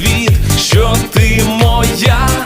світ, що ти моя.